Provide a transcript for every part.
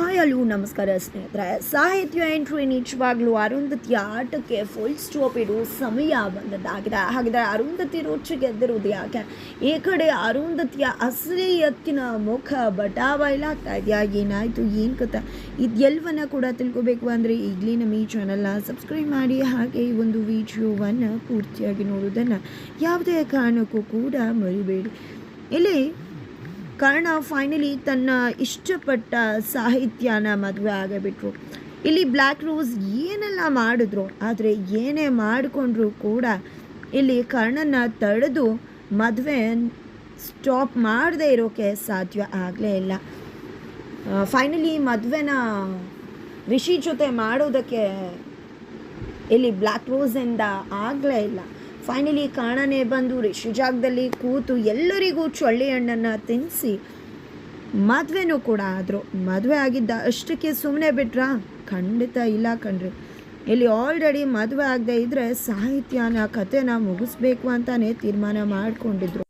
Hi hello ನಮಸ್ಕಾರ ಸ್ನೇಹಿತರೆ. ಸಾಹಿತ್ಯ ಎಂಟ್ರಿ ನಿಜವಾಗ್ಲೂ ಅರುಂಧತಿಯ ಆಟಕ್ಕೆ ಫುಲ್ ಸ್ಟಾಪ್ ಇಡು ಸಮಯ ಬಂದದ್ದಾಗಿದೆ. ಹಾಗಿದ್ರೆ ಅರುಂಧತಿ ರುಚಿ ಗೆದ್ದಿರುವುದು ಯಾಕೆ? ಈ ಕಡೆ ಅರುಂಧತಿಯ ಅಸಲಿ ಎತ್ತಿನ ಮುಖ ಆಗ್ತಾ ಇದೆಯಾ? ಏನಾಯಿತು? ಏನು ಕತೆ? ಇದೆಲ್ಲವನ್ನ ಕೂಡ ತಿಳ್ಕೊಬೇಕು ಅಂದರೆ ಈಗಲೇ ನಮ್ಮ ಈ ಚಾನಲ್ನ ಸಬ್ಸ್ಕ್ರೈಬ್ ಮಾಡಿ. ಹಾಗೆ ಈ ಒಂದು ವಿಡಿಯೋವನ್ನು ಪೂರ್ತಿಯಾಗಿ ನೋಡೋದನ್ನು ಯಾವುದೇ ಕಾರಣಕ್ಕೂ ಕೂಡ ಮರಿಬೇಡಿ. ಇಲ್ಲಿ ಕರ್ಣ ಫೈನಲಿ ತನ್ನ ಇಷ್ಟಪಟ್ಟ ಸಾಹಿತ್ಯನ ಮದುವೆ ಆಗಬಿಟ್ರು. ಇಲ್ಲಿ ಬ್ಲ್ಯಾಕ್ ರೋಸ್ ಏನೆಲ್ಲ ಮಾಡಿದ್ರು, ಆದರೆ ಏನೇ ಮಾಡಿಕೊಂಡ್ರು ಕೂಡ ಇಲ್ಲಿ ಕರ್ಣನ ತಡೆದು ಮದುವೆ ಸ್ಟಾಪ್ ಮಾಡದೇ ಇರೋಕ್ಕೆ ಸಾಧ್ಯ ಆಗಲೇ ಇಲ್ಲ. ಫೈನಲಿ ಮದುವೆನ ರಿಷಿ ಜೊತೆ ಮಾಡೋದಕ್ಕೆ ಇಲ್ಲಿ ಬ್ಲ್ಯಾಕ್ ರೋಸಿಂದ ಆಗಲೇ ಇಲ್ಲ. ಫೈನಲಿ ಕಾಣನೇ ಬಂದು ರಿಷಿ ಜಾಗದಲ್ಲಿ ಕೂತು ಎಲ್ಲರಿಗೂ ಚೊಳ್ಳೆ ಹಣ್ಣನ್ನು ತಿನ್ನಿಸಿ ಮದುವೆನೂ ಕೂಡ ಆದರು. ಮದುವೆ ಆಗಿದ್ದ ಅಷ್ಟಕ್ಕೆ ಸುಮ್ಮನೆ ಬಿಟ್ರಾ? ಖಂಡಿತ ಇಲ್ಲ ಕಣ್ರಿ. ಇಲ್ಲಿ ಆಲ್ರೆಡಿ ಮದುವೆ ಆಗದೆ ಇದ್ದರೆ ಸಾಹಿತ್ಯನ, ಕಥೆನ ಮುಗಿಸ್ಬೇಕು ಅಂತಾನೆ ತೀರ್ಮಾನ ಮಾಡಿಕೊಂಡಿದ್ರು.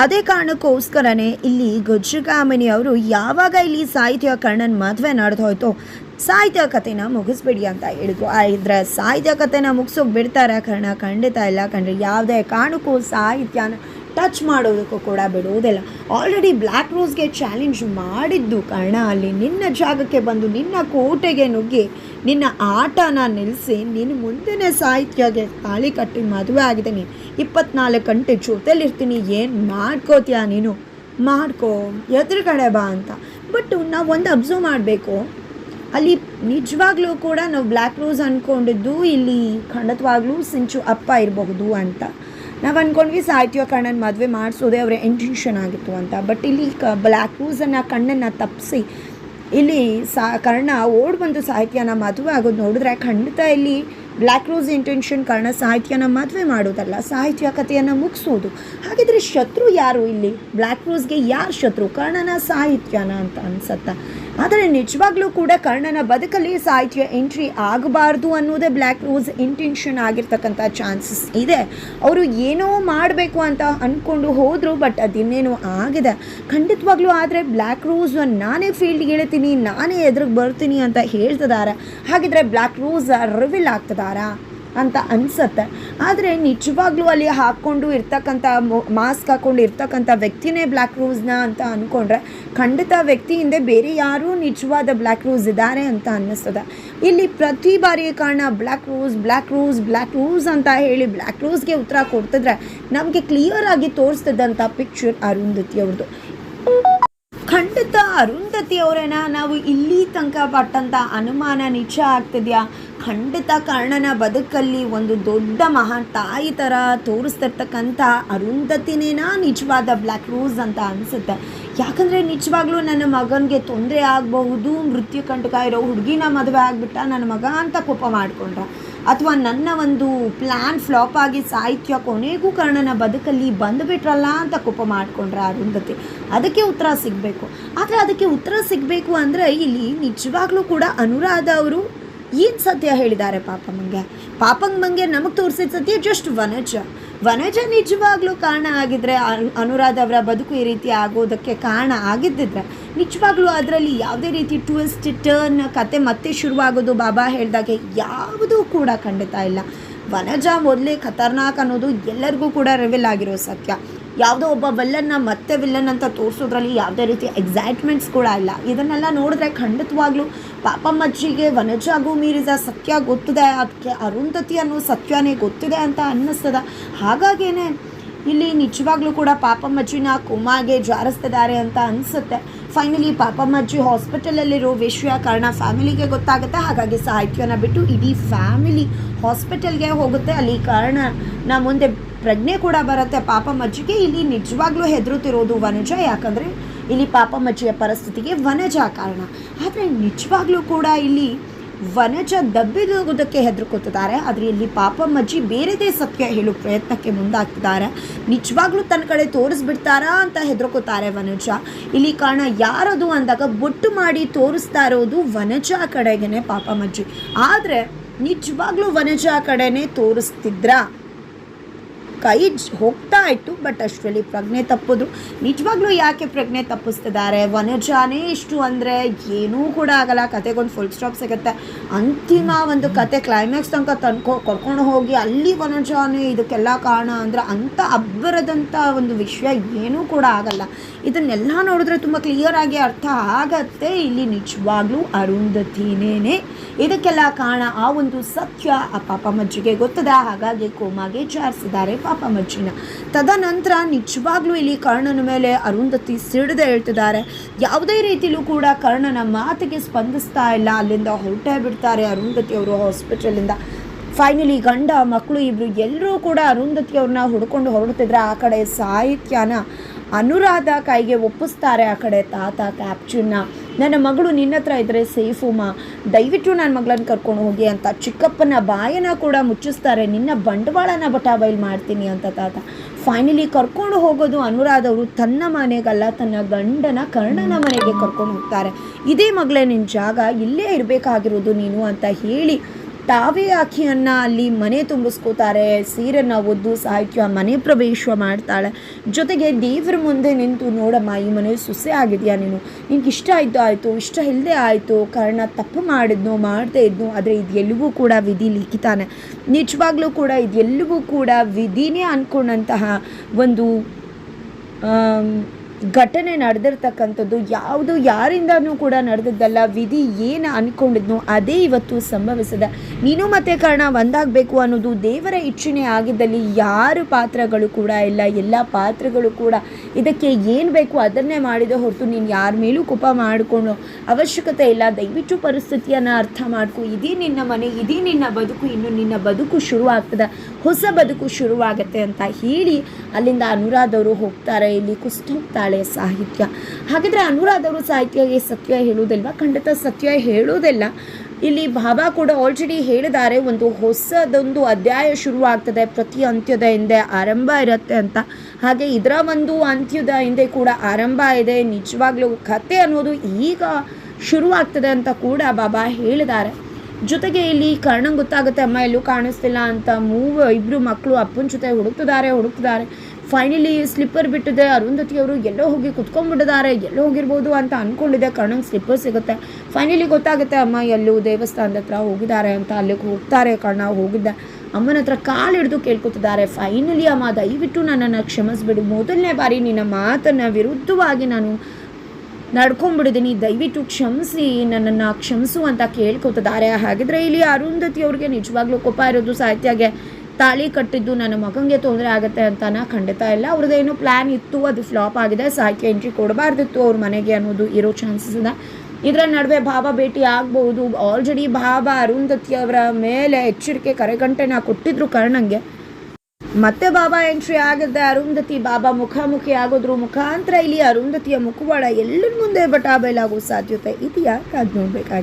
ಅದೇ ಕಾರಣಕ್ಕೋಸ್ಕರನೇ ಇಲ್ಲಿ ಗಜ್ಜಗಾಮನಿ ಅವರು ಯಾವಾಗ ಇಲ್ಲಿ ಸಾಹಿತ್ಯ ಕರ್ಣನ್ ಮದುವೆ ನಡೆದು ಹೋಯ್ತು ಸಾಹಿತ್ಯ ಕಥೆನ ಮುಗಿಸ್ಬಿಡಿ ಅಂತ ಹೇಳಿದ್ರು. ಆದರೆ ಸಾಹಿತ್ಯ ಕಥೆನ ಮುಗಿಸೋಕೆ ಬಿಡ್ತಾರೆ ಕರ್ಣ, ಖಂಡಿತ ಇಲ್ಲ ಕಂಡ್ರೆ ಯಾವುದೇ ಕಾರಣಕ್ಕೂ ಸಾಹಿತ್ಯನ ಟಚ್ ಮಾಡೋದಕ್ಕೂ ಕೂಡ ಬಿಡುವುದಿಲ್ಲ. ಆಲ್ರೆಡಿ ಬ್ಲ್ಯಾಕ್ ರೋಸ್ಗೆ ಚಾಲೆಂಜ್ ಮಾಡಿದ್ದು ಕರ್ಣ. ಅಲ್ಲಿ ನಿನ್ನ ಜಾಗಕ್ಕೆ ಬಂದು ನಿನ್ನ ಕೋಟೆಗೆ ನುಗ್ಗಿ ನಿನ್ನ ಆಟನ ನಿಲ್ಲಿಸಿ ನೀನು ಮುಂದಿನ ಸಾಹಿತ್ಯಗೆ ತಾಳಿ ಕಟ್ಟಿ ಮದುವೆ ಆಗಿದೆ ನೀನು ಇಪ್ಪತ್ನಾಲ್ಕು ಗಂಟೆ ಜೊತೆಲಿರ್ತೀನಿ. ಏನು ಮಾಡ್ಕೋತೀಯ ನೀನು? ಮಾಡ್ಕೋ, ಎದುರುಗಡೆ ಬಾ ಅಂತ. ಬಟ್ ನಾವು ಒಂದು ಅಬ್ಸರ್ವ್ ಮಾಡಬೇಕು. ಅಲ್ಲಿ ನಿಜವಾಗ್ಲೂ ಕೂಡ ನಾವು ಬ್ಲ್ಯಾಕ್ ರೋಸ್ ಅಂದ್ಕೊಂಡಿದ್ದು ಇಲ್ಲಿ ಖಂಡಿತವಾಗ್ಲೂ ಸಿಂಚು ಅಪ್ಪ ಇರಬಹುದು ಅಂತ. ನಾವು ಅಂದ್ಕೊಂಡ್ವಿ ಸಾಹಿತ್ಯ ಕಣ್ಣನ ಮದುವೆ ಮಾಡಿಸೋದೇ ಅವರ ಇಂಟೆನ್ಷನ್ ಆಗಿತ್ತು ಅಂತ. ಬಟ್ ಇಲ್ಲಿ ಕ ಬ್ಲ್ಯಾಕ್ ರೋಸನ್ನು ಕಣ್ಣನ್ನು ತಪ್ಪಿಸಿ ಇಲ್ಲಿ ಸಾ ಕರ್ಣ ಓಡ್ ಬಂದು ಸಾಹಿತ್ಯನ ಮದುವೆ ಆಗೋದು ನೋಡಿದ್ರೆ ಖಂಡಿತ ಇಲ್ಲಿ ಬ್ಲ್ಯಾಕ್ ರೋಸ್ ಇಂಟೆನ್ಷನ್ ಕಾರಣ ಸಾಹಿತ್ಯನ ಮದುವೆ ಮಾಡೋದಲ್ಲ ಸಾಹಿತ್ಯ ಕಥೆಯನ್ನು ಮುಗಿಸೋದು. ಹಾಗಿದ್ರೆ ಶತ್ರು ಯಾರು ಇಲ್ಲಿ? ಬ್ಲ್ಯಾಕ್ ರೋಸ್ಗೆ ಯಾರು ಶತ್ರು? ಕರ್ಣನ ಸಾಹಿತ್ಯನ ಅಂತ ಅನ್ಸತ್ತ. ಆದರೆ ನಿಜವಾಗ್ಲೂ ಕೂಡ ಕರ್ಣನ ಬದುಕಲ್ಲಿ ಸಾಹಿತ್ಯ ಎಂಟ್ರಿ ಆಗಬಾರ್ದು ಅನ್ನೋದೇ ಬ್ಲ್ಯಾಕ್ ರೋಸ್ ಇಂಟೆನ್ಷನ್ ಆಗಿರ್ತಕ್ಕಂಥ ಚಾನ್ಸಸ್ ಇದೆ. ಅವರು ಏನೋ ಮಾಡಬೇಕು ಅಂತ ಅಂದ್ಕೊಂಡು ಹೋದರು ಬಟ್ ಅದಿನ್ನೇನೋ ಆಗಿದೆ. ಖಂಡಿತವಾಗ್ಲೂ ಆದರೆ ಬ್ಲ್ಯಾಕ್ ರೋಸ್ ನಾನೇ ಫೀಲ್ಡ್ಗೆ ಇಳಿತೀನಿ, ನಾನೇ ಎದುರಿಗೆ ಬರ್ತೀನಿ ಅಂತ ಹೇಳ್ತಿದ್ದಾರೆ. ಹಾಗಿದ್ರೆ ಬ್ಲ್ಯಾಕ್ ರೋಸ್ ರಿವಿಲ್ ಅಂತ ಅನಿಸತ್ತೆ. ಆದರೆ ನಿಜವಾಗ್ಲೂ ಅಲ್ಲಿ ಹಾಕ್ಕೊಂಡು ಇರ್ತಕ್ಕಂಥ ಮಾಸ್ಕ್ ಹಾಕ್ಕೊಂಡು ಇರ್ತಕ್ಕಂಥ ವ್ಯಕ್ತಿನೇ ಬ್ಲ್ಯಾಕ್ ರೋಸ್ನ ಅಂತ ಅಂದ್ಕೊಂಡ್ರೆ ಖಂಡಿತ ವ್ಯಕ್ತಿ ಹಿಂದೆ ಬೇರೆ ಯಾರೂ ನಿಜವಾದ ಬ್ಲ್ಯಾಕ್ ರೋಸ್ ಇದ್ದಾರೆ ಅಂತ ಅನ್ನಿಸ್ತದೆ. ಇಲ್ಲಿ ಪ್ರತಿ ಬಾರಿ ಕಾರಣ black rose black rose black rose ಅಂತ ಹೇಳಿ ಬ್ಲ್ಯಾಕ್ ರೋಸ್ಗೆ ಉತ್ತರ ಕೊಡ್ತಿದ್ರೆ ನಮಗೆ ಕ್ಲಿಯರ್ ಆಗಿ ತೋರಿಸ್ತಿದ್ದಂಥ ಪಿಕ್ಚರ್ ಅರುಂಧತಿ ಅವ್ರದ್ದು ಖಂಡಿತ ಅರುಂಧತಿ ಅವರೇನ, ನಾವು ಇಲ್ಲಿ ತನಕ ಪಟ್ಟಂಥ ಅನುಮಾನ ನಿಜ ಆಗ್ತಿದೆಯಾ? ಖಂಡಿತ ಕರ್ಣನ ಬದುಕಲ್ಲಿ ಒಂದು ದೊಡ್ಡ ಮಹಾನ್ ತಾಯಿ ಥರ ತೋರಿಸ್ತಿರ್ತಕ್ಕಂಥ ಅರುಂಧತಿನೇನಾ ನಿಜವಾದ ಬ್ಲ್ಯಾಕ್ ರೋಸ್ ಅಂತ ಅನಿಸುತ್ತೆ. ಯಾಕಂದರೆ ನಿಜವಾಗ್ಲೂ ನನ್ನ ಮಗನಿಗೆ ತೊಂದರೆ ಆಗಬಹುದು, ಮೃತ್ಯು ಕಂಟಕ ಇರೋ ಹುಡುಗಿನ ಮದುವೆ ಆಗಿಬಿಟ್ಟ ನನ್ನ ಮಗ ಅಂತ ಕೋಪ ಮಾಡಿಕೊಂಡ್ರ. ಅಥವಾ ನನ್ನ ಒಂದು ಪ್ಲ್ಯಾನ್ ಫ್ಲಾಪ್ ಆಗಿ ಸಾಹಿತ್ಯ ಕೊನೆಗೂ ಕರ್ಣನ ಬದುಕಲ್ಲಿ ಬಂದುಬಿಟ್ರಲ್ಲ ಅಂತ ಕೋಪ ಮಾಡಿಕೊಂಡ್ರ ಅರುಂಧತಿ. ಅದಕ್ಕೆ ಉತ್ತರ ಸಿಗಬೇಕು. ಆದರೆ ಅದಕ್ಕೆ ಉತ್ತರ ಸಿಗಬೇಕು ಅಂದರೆ ಇಲ್ಲಿ ನಿಜವಾಗ್ಲೂ ಕೂಡ ಅನುರಾಧ ಅವರು ಏನು ಸತ್ಯ ಹೇಳಿದ್ದಾರೆ ಪಾಪಮ್ಮಂಗೆ ಪಾಪಮ್ಮಂಗೆ ನಮಗೆ ತೋರಿಸಿದ ಸತ್ಯ ಜಸ್ಟ್ ವನಜ. ವನಜ ನಿಜವಾಗ್ಲೂ ಕಾರಣ ಆಗಿದ್ರೆ ಅನುರಾಧ ಅವರ ಬದುಕು ಈ ರೀತಿ ಆಗೋದಕ್ಕೆ ಕಾರಣ ಆಗಿದ್ದಿದ್ರೆ ನಿಜವಾಗ್ಲೂ ಅದರಲ್ಲಿ ಯಾವುದೇ ರೀತಿ ಟ್ವಿಸ್ಟ್ ಟರ್ನ್ ಕತೆ ಮತ್ತೆ ಶುರುವಾಗೋದು ಬಾಬಾ ಹೇಳಿದಾಗೆ ಯಾವುದೂ ಕೂಡ ಖಂಡಿತ ಇಲ್ಲ. ವನಜ ಮೊದಲೇ ಖತರ್ನಾಕ್ ಅನ್ನೋದು ಎಲ್ಲರಿಗೂ ಕೂಡ ರಿವೀಲ್ ಆಗಿರೋ ಸತ್ಯ. ಯಾವುದೋ ಒಬ್ಬ ವಿಲ್ಲನ್ನ ಮತ್ತೆ ವಿಲ್ಲನ್ ಅಂತ ತೋರಿಸೋದ್ರಲ್ಲಿ ಯಾವುದೇ ರೀತಿ ಎಕ್ಸೈಟ್ಮೆಂಟ್ಸ್ ಕೂಡ ಇಲ್ಲ. ಇದನ್ನೆಲ್ಲ ನೋಡಿದ್ರೆ ಖಂಡಿತವಾಗ್ಲೂ ಪಾಪಮ್ಮಜ್ಜಿಗೆ ವನಜಾಗೂ ಮೀರಿದ ಸತ್ಯ ಗೊತ್ತಿದೆ ಅದಕ್ಕೆ ಅರುಂಧತಿ ಅನ್ನೋ ಸತ್ಯನೇ ಗೊತ್ತಿದೆ ಅಂತ ಅನ್ನಿಸ್ತದ. ಹಾಗಾಗೇನೆ ಇಲ್ಲಿ ನಿಜವಾಗ್ಲೂ ಕೂಡ ಪಾಪಮ್ಮಜ್ಜಿನ ಕುಮಾಗೆ ಜಾರಿಸ್ತಿದ್ದಾರೆ ಅಂತ ಅನಿಸುತ್ತೆ. ಫೈನಲಿ ಪಾಪಮ್ಮಜ್ಜಿ ಹಾಸ್ಪಿಟಲಲ್ಲಿರೋ ವಿಷಯ ಕಾರಣ ಫ್ಯಾಮಿಲಿಗೆ ಗೊತ್ತಾಗುತ್ತೆ. ಹಾಗಾಗಿ ಸಾಹಿತ್ಯನ ಬಿಟ್ಟು ಇಡೀ ಫ್ಯಾಮಿಲಿ ಹಾಸ್ಪಿಟಲ್ಗೆ ಹೋಗುತ್ತೆ. ಅಲ್ಲಿ ಕಾರಣ ನಾ ಮುಂದೆ ಪ್ರಜ್ಞೆ ಕೂಡ ಬರುತ್ತೆ. ಪಾಪಮ್ಮಜ್ಜಿಗೆ ಇಲ್ಲಿ ನಿಜವಾಗ್ಲೂ ಹೆದರುತ್ತಿರೋದು ವನಜ. ಯಾಕಂದರೆ ಇಲ್ಲಿ ಪಾಪಮ್ಮಜ್ಜಿಯ ಪರಿಸ್ಥಿತಿಗೆ ವನಜ ಕಾರಣ. ಆದರೆ ನಿಜವಾಗ್ಲೂ ಕೂಡ ಇಲ್ಲಿ ವನಜ ದಬ್ಬಿದೋಗೋದಕ್ಕೆ ಹೆದರ್ಕೋತಿದ್ದಾರೆ. ಆದರೆ ಇಲ್ಲಿ ಪಾಪಮ್ಮಜ್ಜಿ ಬೇರೆದೇ ಸತ್ಯ ಹೇಳೋ ಪ್ರಯತ್ನಕ್ಕೆ ಮುಂದಾಗ್ತಿದ್ದಾರೆ. ನಿಜವಾಗ್ಲೂ ತನ್ನ ಕಡೆ ತೋರಿಸ್ಬಿಡ್ತಾರಾ ಅಂತ ಹೆದರ್ಕೋತಾರೆ ವನಜ. ಇಲ್ಲಿ ಕಾರಣ ಯಾರದು ಅಂದಾಗ ಬೊಟ್ಟು ಮಾಡಿ ತೋರಿಸ್ತಾ ಇರೋದು ವನಜ ಕಡೆಗೇನೆ ಪಾಪಮ್ಮಜ್ಜಿ ಆದರೆ ನಿಜವಾಗ್ಲೂ ವನಜ ಕಡೆನೇ ತೋರಿಸ್ತಿದ್ರಾ? ಕೈ ಹೋಗ್ತಾ ಇತ್ತು ಬಟ್ ಅಷ್ಟರಲ್ಲಿ ಪ್ರಜ್ಞೆ ತಪ್ಪಿದ್ರು. ನಿಜವಾಗ್ಲೂ ಯಾಕೆ ಪ್ರಜ್ಞೆ ತಪ್ಪಿಸ್ತಿದ್ದಾರೆ? ವನಜಾನೇ ಇಷ್ಟು ಅಂದರೆ ಏನೂ ಕೂಡ ಆಗಲ್ಲ. ಕತೆಗೊಂದು ಫುಲ್ ಸ್ಟಾಪ್ ಸಿಗುತ್ತೆ. ಅಂತಿಮ ಒಂದು ಕತೆ ಕ್ಲೈಮ್ಯಾಕ್ಸ್ ತನಕ ತಂದ್ಕೊ ಕರ್ಕೊಂಡು ಹೋಗಿ ಅಲ್ಲಿ ವನಜಾನೇ ಇದಕ್ಕೆಲ್ಲ ಕಾರಣ ಅಂದರೆ ಅಂಥ ಅಬ್ಬರದಂಥ ಒಂದು ವಿಷಯ ಏನೂ ಕೂಡ ಆಗಲ್ಲ. ಇದನ್ನೆಲ್ಲ ನೋಡಿದ್ರೆ ತುಂಬ ಕ್ಲಿಯರ್ ಆಗಿ ಅರ್ಥ ಆಗತ್ತೆ. ಇಲ್ಲಿ ನಿಜವಾಗ್ಲೂ ಅರುಂಧತಿನೇನೆ ಇದಕ್ಕೆಲ್ಲ ಕಾರಣ ಆ ಒಂದು ಸತ್ಯ ಆ ಪಾಪ ಮಜ್ಜಿಗೆ ಗೊತ್ತದ. ಹಾಗಾಗಿ ಕೋಮಾಗೆ ಜಾರಿಸಿದ್ದಾರೆ. ಪಾಪ ಮಜ್ಜಿನ ತದನಂತರ ನಿಜವಾಗ್ಲೂ ಇಲ್ಲಿ ಕರ್ಣನ ಮೇಲೆ ಅರುಂಧತಿ ಸಿಡದೆ ಹೇಳ್ತಿದ್ದಾರೆ ಯಾವುದೇ ರೀತಿಯಲ್ಲೂ ಕೂಡ ಕರ್ಣನ ಮಾತಿಗೆ ಸ್ಪಂದಿಸ್ತಾ ಇಲ್ಲ. ಅಲ್ಲಿಂದ ಹೊರಟೇ ಬಿಡ್ತಾರೆ ಅರುಂಧತಿ ಅವರು ಹಾಸ್ಪಿಟಲಿಂದ ಫೈನಲಿ ಗಂಡ, ಮಕ್ಕಳು ಇಬ್ಬರು ಎಲ್ಲರೂ ಕೂಡ ಅರುಂಧತಿ ಅವ್ರನ್ನ ಹುಡ್ಕೊಂಡು ಹೊರಡ್ತಿದ್ರೆ ಆ ಕಡೆ ಸಾಹಿತ್ಯನ ಅನುರಾಧ ಕೈಗೆ ಒಪ್ಪಿಸ್ತಾರೆ. ಆ ಕಡೆ ತಾತ ಕ್ಯಾಪ್ಚನ್ನ ನನ್ನ ಮಗಳು ನಿನ್ನ ಹತ್ರ ಇದ್ದರೆ ಸೇಫು ಮಾ ದಯವಿಟ್ಟು ನನ್ನ ಮಗಳನ್ನ ಕರ್ಕೊಂಡು ಹೋಗಿ ಅಂತ. ಚಿಕ್ಕಪ್ಪನ ಬಾಯನ ಕೂಡ ಮುಚ್ಚಿಸ್ತಾರೆ. ನಿನ್ನ ಬಂಡವಾಳನ ಬಟಾಬೈಲ್ ಮಾಡ್ತೀನಿ ಅಂತ ತಾತ. ಫೈನಲಿ ಕರ್ಕೊಂಡು ಹೋಗೋದು ಅನುರಾಧ ಅವರು. ತನ್ನ ಮನೆಗಲ್ಲ, ತನ್ನ ಗಂಡನ, ಕರ್ಣನ ಮನೆಗೆ ಕರ್ಕೊಂಡು ಹೋಗ್ತಾರೆ. ಇದೇ ಮಗಳೇ ನಿನ್ನ ಜಾಗ. ಇಲ್ಲೇ ಇರಬೇಕಾಗಿರೋದು ನೀನು ಅಂತ ಹೇಳಿ ತಾವೇ ಆಕೆಯನ್ನ ಅಲ್ಲಿ ಮನೆ ತುಂಬಿಸ್ಕೋತಾರೆ, ಸೀರೆನ ಒದ್ದು ಸಾಹಿತ್ಯ ಮನೆ ಪ್ರವೇಶ ಮಾಡ್ತಾಳೆ. ಜೊತೆಗೆ ದೇವ್ರ ಮುಂದೆ ನಿಂತು, ನೋಡಮ್ಮ, ಈ ಮನೆ ಸೊಸೆ ಆಗಿದೆಯಾ ನೀನು? ನಿನ್ಗೆ ಇಷ್ಟ ಆಯಿತು ಆಯಿತು, ಇಷ್ಟ ಇಲ್ಲದೆ ಆಯಿತು, ಕಾರಣ ತಪ್ಪು ಮಾಡಿದ್ನೋ, ಮಾಡದೇ ಇದ್ನೋ, ಆದರೆ ಇದೆಲ್ಲವೂ ಕೂಡ ವಿಧಿ ಲಿಖಿತಾನೆ. ನಿಜವಾಗ್ಲೂ ಕೂಡ ಇದೆಲ್ಲವೂ ಕೂಡ ವಿಧಿನೇ ಅಂದ್ಕೊಂಡಂತಹ ಒಂದು ಘಟನೆ ನಡೆದಿರ್ತಕ್ಕಂಥದ್ದು ಯಾವುದು ಯಾರಿಂದನೂ ಕೂಡ ನಡೆದಿದ್ದಲ್ಲ. ವಿಧಿ ಏನು ಅಂದ್ಕೊಂಡಿದ್ನೋ ಅದೇ ಇವತ್ತು ಸಂಭವಿಸಿದೆ. ನೀನು ಮತ್ತೆ ಕಾರಣ ಒಂದಾಗಬೇಕು ಅನ್ನೋದು ದೇವರ ಇಚ್ಛೆನೇ ಆಗಿದ್ದಲ್ಲಿ ಯಾರು ಪಾತ್ರಗಳು ಕೂಡ ಇಲ್ಲ. ಎಲ್ಲ ಪಾತ್ರಗಳು ಕೂಡ ಇದಕ್ಕೆ ಏನು ಬೇಕು ಅದನ್ನೇ ಮಾಡಿದ ಹೊರತು ನೀನು ಯಾರ ಮೇಲೂ ಕೋಪ ಮಾಡಿಕೊಂಡು ಅವಶ್ಯಕತೆ ಇಲ್ಲ. ದಯವಿಟ್ಟು ಪರಿಸ್ಥಿತಿಯನ್ನು ಅರ್ಥ ಮಾಡಿಕೊ. ಇದೇ ನಿನ್ನ ಮನೆ, ಇದೇ ನಿನ್ನ ಬದುಕು, ಇನ್ನು ನಿನ್ನ ಬದುಕು ಶುರುವಾಗ್ತದೆ. ಹೊಸ ಬದುಕು ಶುರುವಾಗತ್ತೆ ಅಂತ ಹೇಳಿ ಅಲ್ಲಿಂದ ಅನುರಾಧವರು ಹೋಗ್ತಾರೆ. ಇಲ್ಲಿ ಕುಸ್ತು ಹೋಗ್ತಾಳೆ ಸಾಹಿತ್ಯ. ಹಾಗಿದ್ರೆ ಅನುರಾಧವರು ಸಾಹಿತ್ಯಗೆ ಸತ್ಯ ಹೇಳುವುದಿಲ್ವಾ? ಖಂಡಿತ ಸತ್ಯ ಹೇಳುವುದಿಲ್ಲ. ಇಲ್ಲಿ ಬಾಬಾ ಕೂಡ ಆಲ್ರೆಡಿ ಹೇಳಿದ್ದಾರೆ, ಒಂದು ಹೊಸದೊಂದು ಅಧ್ಯಾಯ ಶುರುವಾಗ್ತದೆ. ಪ್ರತಿ ಅಂತ್ಯದ ಹಿಂದೆ ಆರಂಭ ಇರುತ್ತೆ ಅಂತ. ಹಾಗೆ ಇದರ ಒಂದು ಅಂತ್ಯದ ಹಿಂದೆ ಕೂಡ ಆರಂಭ ಇದೆ. ನಿಜವಾಗ್ಲೂ ಕತೆ ಅನ್ನೋದು ಈಗ ಶುರುವಾಗ್ತದೆ ಅಂತ ಕೂಡ ಬಾಬಾ ಹೇಳಿದ್ದಾರೆ. ಜೊತೆಗೆ ಇಲ್ಲಿ ಕರ್ಣಂಗೆ ಗೊತ್ತಾಗುತ್ತೆ, ಅಮ್ಮ, ಎಲ್ಲೂ ಕಾಣಿಸ್ತಿಲ್ಲ ಅಂತ ಮೂವ್ ಇಬ್ಬರು ಮಕ್ಕಳು ಅಪ್ಪನ ಜೊತೆ ಹುಡುಕ್ತಿದ್ದಾರೆ ಹುಡುಕ್ತಿದ್ದಾರೆ. ಫೈನಲಿ ಸ್ಲಿಪ್ಪರ್ ಬಿಟ್ಟಿದೆ. ಅರುಂಧತಿ ಅವರು ಎಲ್ಲೋ ಹೋಗಿ ಕುತ್ಕೊಂಡ್ಬಿಟ್ಟಿದ್ದಾರೆ. ಎಲ್ಲೋ ಹೋಗಿರ್ಬೋದು ಅಂತ ಅಂದ್ಕೊಂಡಿದ್ದೆ ಕರ್ಣಂಗೆ ಸ್ಲಿಪ್ಪರ್ ಸಿಗುತ್ತೆ. ಫೈನಲಿ ಗೊತ್ತಾಗುತ್ತೆ, ಅಮ್ಮ, ಎಲ್ಲೂ ದೇವಸ್ಥಾನದ ಹತ್ರ ಹೋಗಿದ್ದಾರೆ ಅಂತ ಅಲ್ಲಿಗೆ ಹೋಗ್ತಾರೆ ಕರ್ಣ ಹೋಗಿದ್ದೆ. ಅಮ್ಮನ ಹತ್ರ ಕಾಲು ಹಿಡಿದು ಕೇಳ್ಕೊತಿದ್ದಾರೆ. ಫೈನಲಿ ಅಮ್ಮ, ದಯವಿಟ್ಟು ನನ್ನನ್ನು ಕ್ಷಮಿಸ್ಬಿಡು. ಮೊದಲನೇ ಬಾರಿ ನಿನ್ನ ಮಾತನ್ನು ವಿರುದ್ಧವಾಗಿ ನಾನು ನಡ್ಕೊಂಡ್ಬಿಡಿದ್ದೀನಿ ದಯವಿಟ್ಟು ಕ್ಷಮಿಸಿ, ನನ್ನನ್ನು ಕ್ಷಮಿಸು ಅಂತ ಕೇಳ್ಕೊತಿದ್ದಾರೆ. ಹಾಗಿದ್ರೆ ಇಲ್ಲಿ ಅರುಂಧತಿ ಅವ್ರಿಗೆ ನಿಜವಾಗ್ಲೂ ಕೋಪ ಇರೋದು ಸಾಹಿತ್ಯಗೆ ತಾಳಿ ಕಟ್ಟಿದ್ದು ನನ್ನ ಮಗನಿಗೆ ತೊಂದರೆ ಆಗುತ್ತೆ ಅಂತಾನ ಖಂಡಿತ ಇಲ್ಲ. ಅವ್ರದ್ದೇನೋ ಪ್ಲ್ಯಾನ್ ಇತ್ತು, ಅದು ಫ್ಲಾಪ್ ಆಗಿದೆ. ಸಾಹಿತ್ಯ ಎಂಟ್ರಿ ಕೊಡಬಾರ್ದಿತ್ತು ಅವ್ರ ಮನೆಗೆ ಅನ್ನೋದು ಇರೋ ಚಾನ್ಸಸ್ ಇದೆ. ಇದರ ನಡುವೆ ಭಾವ ಭೇಟಿ ಆಗ್ಬೋದು ಆಲ್ರೆಡಿ ಭಾವ ಅರುಂಧತಿ ಅವರ ಮೇಲೆ ಎಚ್ಚರಿಕೆ, ಕರೆಗಂಟೆನ ಕೊಟ್ಟಿದ್ರು ಕರ್ಣಂಗೆ. ಮತ್ತೆ ಬಾಬಾ ಎಂಟ್ರಿ ಆಗದೆ ಅರುಂಧತಿ ಬಾಬಾ ಮುಖಾಮುಖಿ ಆಗೋದ್ರ ಮುಖಾಂತರ ಇಲ್ಲಿ ಅರುಂಧತಿಯ ಮುಖವಾಡ ಎಲ್ಲರ ಮುಂದೆ ಬಟಾಬೈಲಾಗೋ ಸಾಧ್ಯತೆ ಇದೆಯಾ ಕಾದ್ ನೋಡ್ಬೇಕಾಗಿದೆ